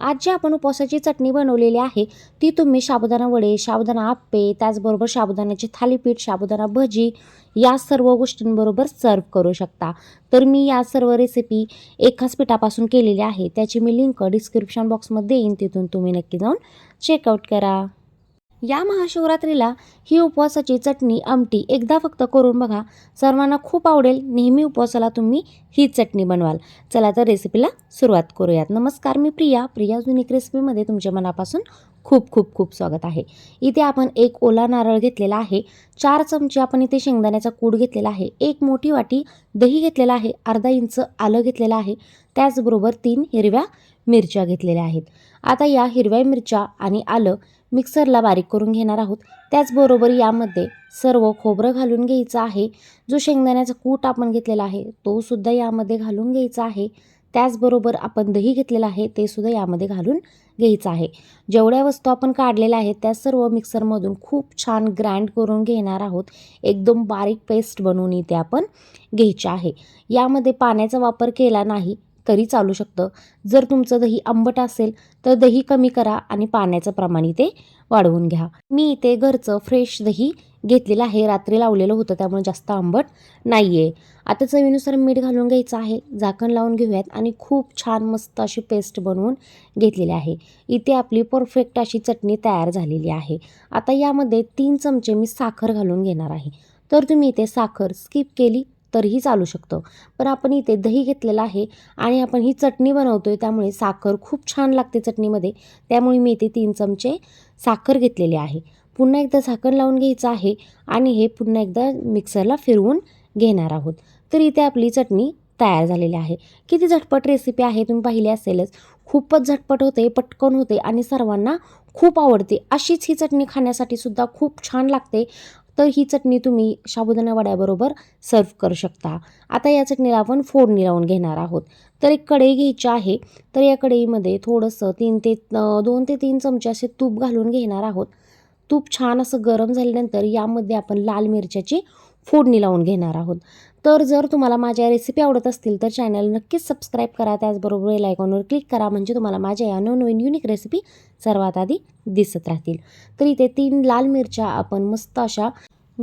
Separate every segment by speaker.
Speaker 1: आज जी आपण उपवासाची चटणी बनवलेली आहे ती तुम्ही साबुदाणा वडे साबुदाणा आप्पे त्याचबरोबर साबुदाण्याचे थालीपीठ साबुदाणा भजी या सर्व गोष्टींबरोबर सर्व करू शकता. तर मी या सर्व रेसिपी एकाच पिठापासून केलेली आहे. त्याची मी लिंक डिस्क्रिप्शन बॉक्समध्ये येईन तिथून तुम्ही नक्की जाऊन चेकआउट करा. या महाशिवरात्रीला ही उपवासाची चटणी आमटी एकदा फक्त करून बघा. सर्वांना खूप आवडेल. नेहमी उपवासाला तुम्ही ही चटणी बनवाल. चला तर रेसिपीला सुरुवात करूयात. नमस्कार मी प्रिया. प्रिया जुनिक रेसिपीमध्ये तुमच्या मनापासून खूप खूप खूप स्वागत आहे. इथे आपण एक ओला नारळ घेतलेला आहे. चार चमचे आपण इथे शेंगदाण्याचा कूड घेतलेला आहे. एक मोठी वाटी दही घेतलेला आहे. अर्धा इंच आलं घेतलेलं आहे. त्याचबरोबर तीन हिरव्या मिरच्या घेतलेल्या आहेत. आता या हिरव्या मिरच्या आणि आलं मिक्सरला बारीक करून घेणार आहोत. त्याचबरोबर यामध्ये सर्व खोबरं घालून घ्यायचं आहे. जो शेंगदाण्याचा कूट आपण घेतलेला आहे तो सुद्धा यामध्ये घालून घ्यायचा आहे. त्याचबरोबर आपण दही घेतलेलं आहे ते सुद्धा यामध्ये घालून घ्यायचं आहे. जेवढ्या वस्तू आपण काढलेल्या आहेत त्या सर्व मिक्सरमधून खूप छान ग्राइंड करून घेणार आहोत. एकदम बारीक पेस्ट बनवून इथे आपण घ्यायची आहे. यामध्ये पाण्याचा वापर केला नाही तरी चालू शकतं. जर तुमचं दही आंबट असेल तर दही कमी करा आणि पाण्याचं प्रमाण इथे वाढवून घ्या. मी इथे घरचं फ्रेश दही घेतलेलं आहे. रात्री लावलेलं होतं त्यामुळे जास्त आंबट नाही आहे आता चवीनुसार मीठ घालून घ्यायचं आहे. झाकण लावून घेऊयात आणि खूप छान मस्त अशी पेस्ट बनवून घेतलेली आहे. इथे आपली परफेक्ट अशी चटणी तयार झालेली आहे. आता यामध्ये तीन चमचे मी साखर घालून घेणार आहे. तर तुम्ही इथे साखर स्किप केली तरीही चालू शकतं. पण आपण इथे दही घेतलेलं आहे आणि आपण ही चटणी बनवतो आहे त्यामुळे साखर खूप छान लागते चटणीमध्ये. त्यामुळे मी इथे तीन चमचे साखर घेतलेली आहे. पुन्हा एकदा साखर लावून घ्यायचं आहे आणि हे पुन्हा एकदा मिक्सरला फिरवून घेणार आहोत. तर इथे आपली चटणी तयार झालेली आहे. किती झटपट रेसिपी आहे तुम्ही पाहिली असेलच. खूपच झटपट होते पटकन होते आणि सर्वांना खूप आवडते. अशीच ही चटणी खाण्यासाठी सुद्धा खूप छान लागते. तर ही चटणी तुम्ही साबुदाणा वड्याबरोबर सर्व करू शकता. आता या चटणीला आपण फोडणी लावून घेणार आहोत. तर एक कढई घ्यायची आहे. तर या कढईमध्ये थोडंसं तीन ते दोन ते तीन चमचे असे तूप घालून घेणार आहोत. तूप छान असं गरम झाल्यानंतर यामध्ये आपण लाल मिरच्याची फोडणी लावून घेणार आहोत. तर जर तुम्हाला माझ्या रेसिपी आवडत असतील तर चॅनल नक्कीच सबस्क्राईब करा. त्याचबरोबर बेल आयकॉनवर क्लिक करा म्हणजे तुम्हाला माझ्या या नवनवीन युनिक रेसिपी सर्वात आधी दिसत राहतील. तर इथे तीन लाल मिरच्या आपण मस्त अशा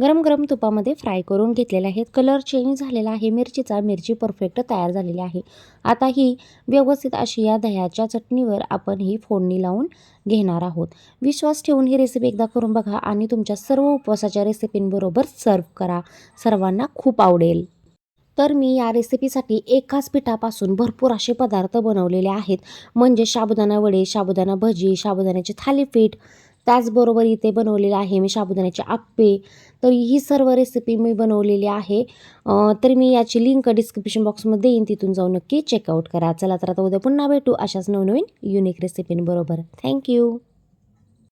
Speaker 1: गरम गरम तुपामध्ये फ्राय करून घेतलेले आहेत. कलर चेंज झालेला आहे. मिरचीचा मिरची परफेक्ट तयार झालेली आहे. आता ही व्यवस्थित अशी या दह्याच्या चटणीवर आपण ही फोडणी लावून घेणार आहोत. विश्वास ठेवून ही रेसिपी एकदा करून बघा आणि तुमच्या सर्व उपवासाच्या रेसिपींबरोबर सर्व करा. सर्वांना खूप आवडेल. तर मी या रेसिपीसाठी एकाच पिठापासून भरपूर असे पदार्थ बनवलेले आहेत. म्हणजे साबुदाणा वडे साबुदाणा भजी साबुदाण्याचे थालीपीठ त्याचबरोबर इथे बनवलेलं आहे मी साबुदाण्याचे आप्पे. तर ही सर्व रेसिपी मी बनवलेली आहे. तर मी याची लिंक डिस्क्रिप्शन बॉक्समध्ये येईन तिथून जाऊन नक्की चेकआउट करा. चला तर आता उद्या पुन्हा भेटू अशाच नवनवीन युनिक रेसिपींबरोबर थँक्यू